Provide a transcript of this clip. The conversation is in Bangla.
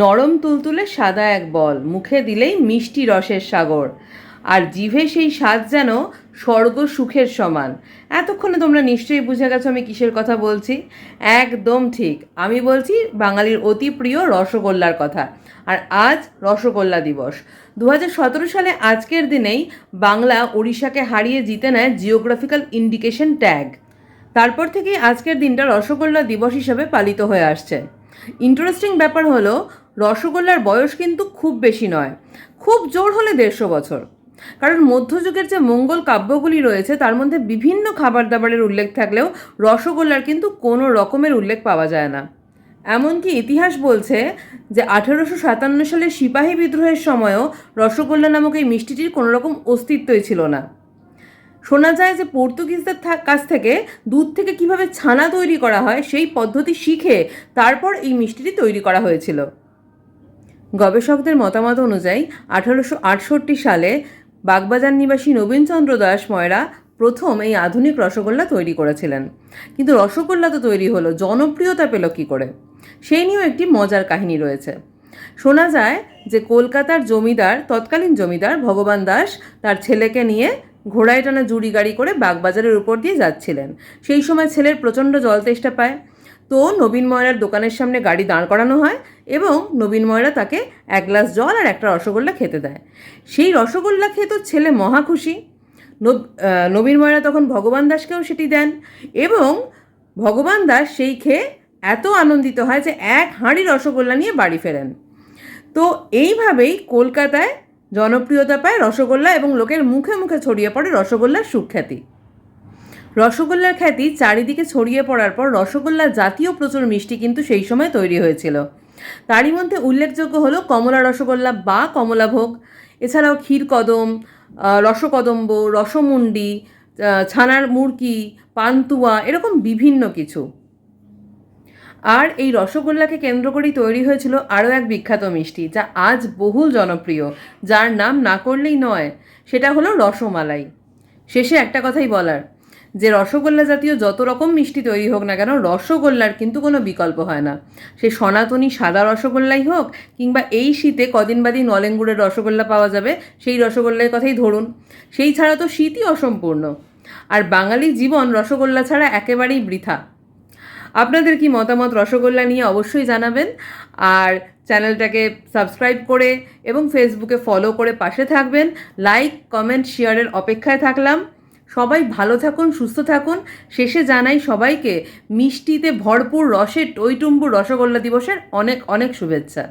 নরম তুলতুলে সাদা এক বল, মুখে দিলেই মিষ্টি রসের সাগর। আর জিভে সেই স্বাদ যেন স্বর্গ সুখের সমান। এতক্ষণে তোমরা নিশ্চয়ই বুঝে গেছো আমি কিসের কথা বলছি? একদম ঠিক, আমি বলছি বাঙালির অতি প্রিয় রসগোল্লার কথা। আর আজ রসগোল্লা দিবস। দু হাজার সতেরো সালে আজকের দিনেই বাংলা ওড়িশাকে হারিয়ে জিতে নেয় জিওগ্রাফিক্যাল ইন্ডিকেশন ট্যাগ। তারপর থেকেই আজকের দিনটা রসগোল্লা দিবস হিসাবে পালিত হয়ে আসছে। ইন্টারেস্টিং ব্যাপার হলো রসগোল্লার বয়স কিন্তু খুব বেশি নয়। খুব জোর হলে দেড়শো বছর। কারণ মধ্যযুগের যে মঙ্গল কাব্যগুলি রয়েছে, তার মধ্যে বিভিন্ন খাবার দাবারের উল্লেখ থাকলেও রসগোল্লার কিন্তু কোনো রকমের উল্লেখ পাওয়া যায় না। এমনকি ইতিহাস বলছে যে আঠেরোশো সাতান্ন সালে সিপাহী বিদ্রোহের সময়ও রসগোল্লা নামক এই মিষ্টিটির কোনো রকম অস্তিত্বই ছিল না। শোনা যায় যে পর্তুগিজদের কাছ থেকে দুধ থেকে কীভাবে ছানা তৈরি করা হয়, সেই পদ্ধতি শিখে তারপর এই মিষ্টিটি তৈরি করা হয়েছিল। গবেষকদের মতামত অনুযায়ী, আঠারোশো আটষট্টি সালে বাগবাজার নিবাসী নবীনচন্দ্র দাস ময়রা প্রথম এই আধুনিক রসগোল্লা তৈরি করেছিলেন। কিন্তু রসগোল্লা তো তৈরি হলো, জনপ্রিয়তা পেল কী করে? সেই নিয়েও একটি মজার কাহিনী রয়েছে। শোনা যায় যে কলকাতার জমিদার, তৎকালীন জমিদার ভগবান দাস তার ছেলেকে নিয়ে ঘোড়ায় টানা জুড়ি গাড়ি করে বাগবাজারের উপর দিয়ে যাচ্ছিলেন। সেই সময় ছেলের প্রচণ্ড জল তেষ্টা পায়। তো নবীন ময়রার দোকানের সামনে গাড়ি দাঁড় করানো হয় এবং নবীন ময়রা তাকে এক গ্লাস জল আর একটা রসগোল্লা খেতে দেয়। সেই রসগোল্লা খেয়ে তো ছেলে মহা খুশি। নব- নবীন ময়রা তখন ভগবান দাসকেও সেটি দেন এবং ভগবান দাস সেই খেয়ে এত আনন্দিত হয় যে এক হাঁড়ি রসগোল্লা নিয়ে বাড়ি ফেরেন। তো এইভাবেই কলকাতায় জনপ্রিয়তা পায় রসগোল্লা এবং লোকের মুখে মুখে ছড়িয়ে পড়ে রসগোল্লার সুখ্যাতি। রসগোল্লার খ্যাতি চারিদিকে ছড়িয়ে পড়ার পর রসগোল্লা জাতীয় প্রচুর মিষ্টি কিন্তু সেই সময় তৈরি হয়েছিল। তারই মধ্যে উল্লেখযোগ্য হলো কমলা রসগোল্লা বা কমলাভোগ এছাড়াও ক্ষীরকদম রসকদম্ব, রসমুন্ডি ছানার মুরকি, পান্তুয়া এরকম বিভিন্ন কিছু। আর এই রসগোল্লাকে কেন্দ্র করেই তৈরি হয়েছিল আরও এক বিখ্যাত মিষ্টি, যা আজ বহুল জনপ্রিয়, যার নাম না করলেই নয়, সেটা হলো রসমালাই। শেষে একটা কথাই বলার যে রসগোল্লা জাতীয় যত রকম মিষ্টি তৈরি হোক না কেন, রসগোল্লার কিন্তু কোনো বিকল্প হয় না। সে সনাতনী সাদা রসগোল্লাই হোক কিংবা এই শীতে কদিন বাদই নলেঙ্গুড়ের রসগোল্লা পাওয়া যাবে, সেই রসগোল্লার কথাই ধরুন। সেই ছাড়া তো শীতই অসম্পূর্ণ। আর বাঙালি জীবন রসগোল্লা ছাড়া একেবারেই বৃথা। আপনাদের কি মতামত রসগোল্লা নিয়ে অবশ্যই জানাবেন। আর চ্যানেলটাকে সাবস্ক্রাইব করে এবং ফেসবুকে ফলো করে পাশে থাকবেন। লাইক, কমেন্ট, শেয়ারের অপেক্ষায় থাকলাম। সবাই ভালো থাকুন, সুস্থ থাকুন। শেষে জানাই সবাইকে মিষ্টিতে ভরপুর রসে টইটুম্বুর রসগোল্লা দিবসের অনেক অনেক শুভেচ্ছা।